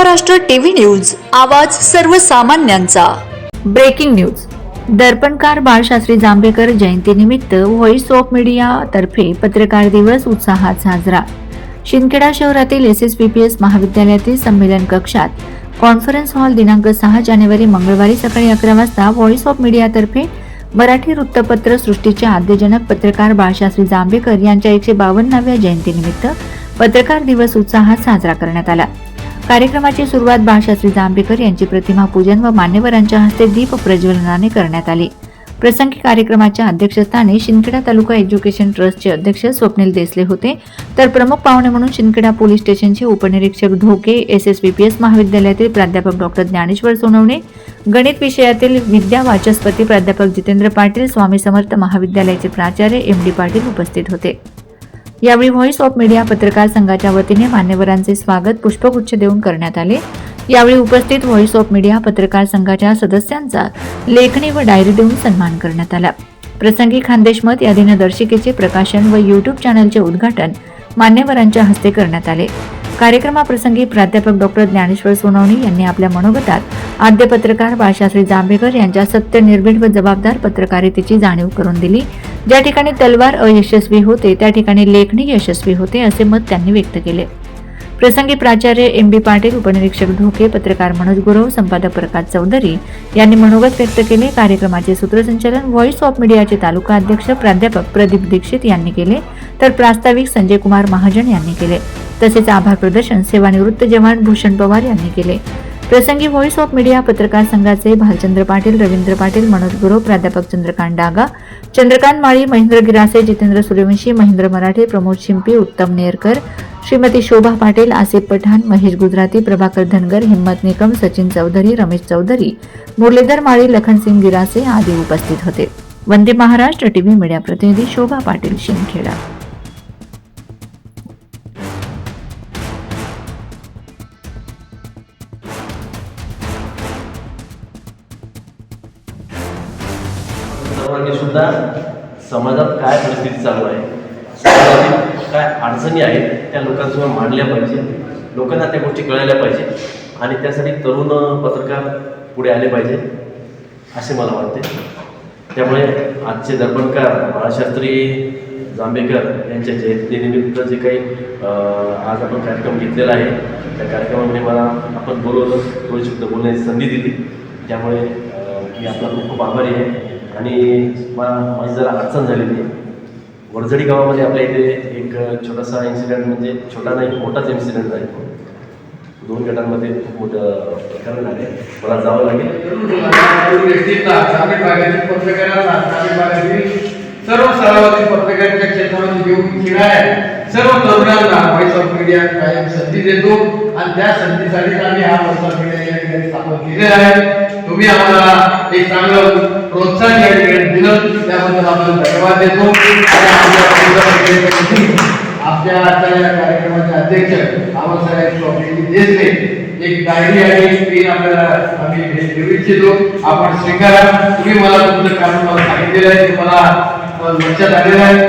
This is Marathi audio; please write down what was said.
महाराष्ट्र टीव्ही न्यूज आवाज सर्वसामान्यांचा. Breaking news. दर्पणकार बाळशास्त्री जांभेकर जयंतीनिमित्त व्हॉइस ऑफ मीडियातर्फे पत्रकार दिवस उत्साहात साजरा. शिंदखेडा शहरातील S S P P S महाविद्यालयातील संमेलन कक्षात कॉन्फरन्स हॉल दिनांक सहा जानेवारी मंगळवारी सकाळी अकरा वाजता व्हॉइस ऑफ मीडियातर्फे मराठी वृत्तपत्र सृष्टीचे आद्यजनक पत्रकार बाळशास्त्री जांभेकर यांच्या एकशे बावन्नाव्या जयंतीनिमित्त पत्रकार दिवस उत्साहात साजरा करण्यात आला. कार्यक्रमाची सुरुवात बाळशास्त्री जांभेकर यांची प्रतिमा पूजन व मान्यवरांच्या हस्ते दीप प्रज्वलनाने करण्यात आली. प्रसंगी कार्यक्रमाच्या अध्यक्षस्थानी शिंदखेडा तालुका एज्युकेशन ट्रस्टचे अध्यक्ष स्वप्नील देसले होते. तर प्रमुख पाहुणे म्हणून शिंदखेडा पोलीस स्टेशनचे उपनिरीक्षक Dhoke S S V P S महाविद्यालयातील प्राध्यापक डॉक्टर ज्ञानेश्वर सोनवणे गणित विषयातील विद्या वाचस्पती प्राध्यापक जितेंद्र पाटील स्वामी समर्थ महाविद्यालयाचे प्राचार्य एम डी पाटील उपस्थित होते. यावेळी व्हॉइस ऑफ मीडिया पत्रकार संघाच्या वतीने मान्यवरांचे स्वागत पुष्पगुच्छ देऊन करण्यात आले. यावेळी उपस्थित व्हॉइस ऑफ मीडिया पत्रकार संघाच्या सदस्यांचा लेखणी व डायरी देऊन सन्मान करण्यात आला. प्रसंगी खानदेशमत या दिनदर्शिकेचे प्रकाशन व युट्यूब चॅनलचे उद्घाटन मान्यवरांच्या हस्ते करण्यात आले. कार्यक्रमाप्रसंगी प्राध्यापक डॉक्टर ज्ञानेश्वर सोनवणी यांनी आपल्या मनोगतात आद्य पत्रकार बाळशास्त्री जांभेकर यांच्या सत्य निर्भीड व जबाबदार पत्रकारितेची जाणीव करून दिली. ज्या ठिकाणी तलवार अयशस्वी होते त्या ठिकाणी लेखणी यशस्वी होते असे मत त्यांनी व्यक्त केले. प्रसंगी प्राचार्य एम बी पाटील उपनिरीक्षक ढोके पत्रकार मनोज गुरव संपादक प्रकाश चौधरी यांनी मनोगत व्यक्त केले. कार्यक्रमाचे सूत्रसंचालन व्हॉइस ऑफ मीडियाचे तालुका अध्यक्ष प्राध्यापक प्रदीप दीक्षित यांनी केले तर प्रास्ताविक संजय कुमार महाजन यांनी केले. तसेच आभार प्रदर्शन सेवानिवृत्त जवान भूषण पवार यांनी केले. प्रसंगी व्हॉइस ऑफ मीडिया पत्रकार संघाचे भालचंद्र पाटील रवींद्र पाटील मनोज गुरु प्राध्यापक चंद्रकांत डागा चंद्रकांत माळी महेंद्र गिरासे जितेंद्र सूर्यवंशी महेंद्र मराठे प्रमोद शिंपी उत्तम नेरकर श्रीमती शोभा पाटील आसिफ पठाण महेश गुजराती प्रभाकर धनगर हिम्मत निकम सचिन चौधरी रमेश चौधरी मुरलीधर माळी लखनसिंग गिरासे आदी उपस्थित होते. वंदे महाराष्ट्र टीव्ही मीडिया प्रतिनिधी शोभा पाटील शिंदखेडा. सर्वांनी सुद्धा समाजात काय परिस्थिती चालू आहे समाजातील काय अडचणी आहेत त्या लोकांसमोर मांडल्या पाहिजे लोकांना त्या गोष्टी कळायला पाहिजे आणि त्यासाठी तरुण पत्रकार पुढे आले पाहिजे असे मला वाटते. त्यामुळे आजचे दर्पणकार बाळशास्त्री जांभेकर यांच्या जयंतीनिमित्त जे काही आज आपण कार्यक्रम घेतलेला आहे त्या कार्यक्रमामध्ये मला आपण बोलवलं थोडी शब्द बोलण्याची संधी दिली. त्यामुळे मी आपला खूप खूप आभारी आहे. आणि मला माझी जरा अडचण झालेली आहे. वडझडी गावामध्ये आपल्या इथे एक छोटासा इन्सिडेंट म्हणजे छोटा नाही मोठाच इन्सिडेंट आहे. दोन गटांमध्ये खूप मोठं प्रकरण आहे. मला जावं लागेल. सर्व स्तरावरील पत्रकारिता क्षेत्रामध्ये घेऊन खेळाय सर्व तरुणांना व्हॉइस ऑफ मीडिया कायम संधी देतो. आणि त्या संधीसाठी आम्ही हा व्हॉइस ऑफ मीडिया या ठिकाणी स्थापन केलेला आहे. तुम्ही आम्हाला एक चांगलं प्रोत्साहन या ठिकाणी दिलं त्याबद्दल आपण धन्यवाद देतो. आपल्या व्हॉइस आजच्या या कार्यक्रमाचे अध्यक्ष आबासाहेब स्वामी देशले एक डायरी आहे ती आपल्याला आम्ही भेट देऊ इच्छितो. आपण स्वीकारा. तुम्ही मला तुमचं काम मला सांगितलेलं आहे ते मला लक्षात आलेलं आहे.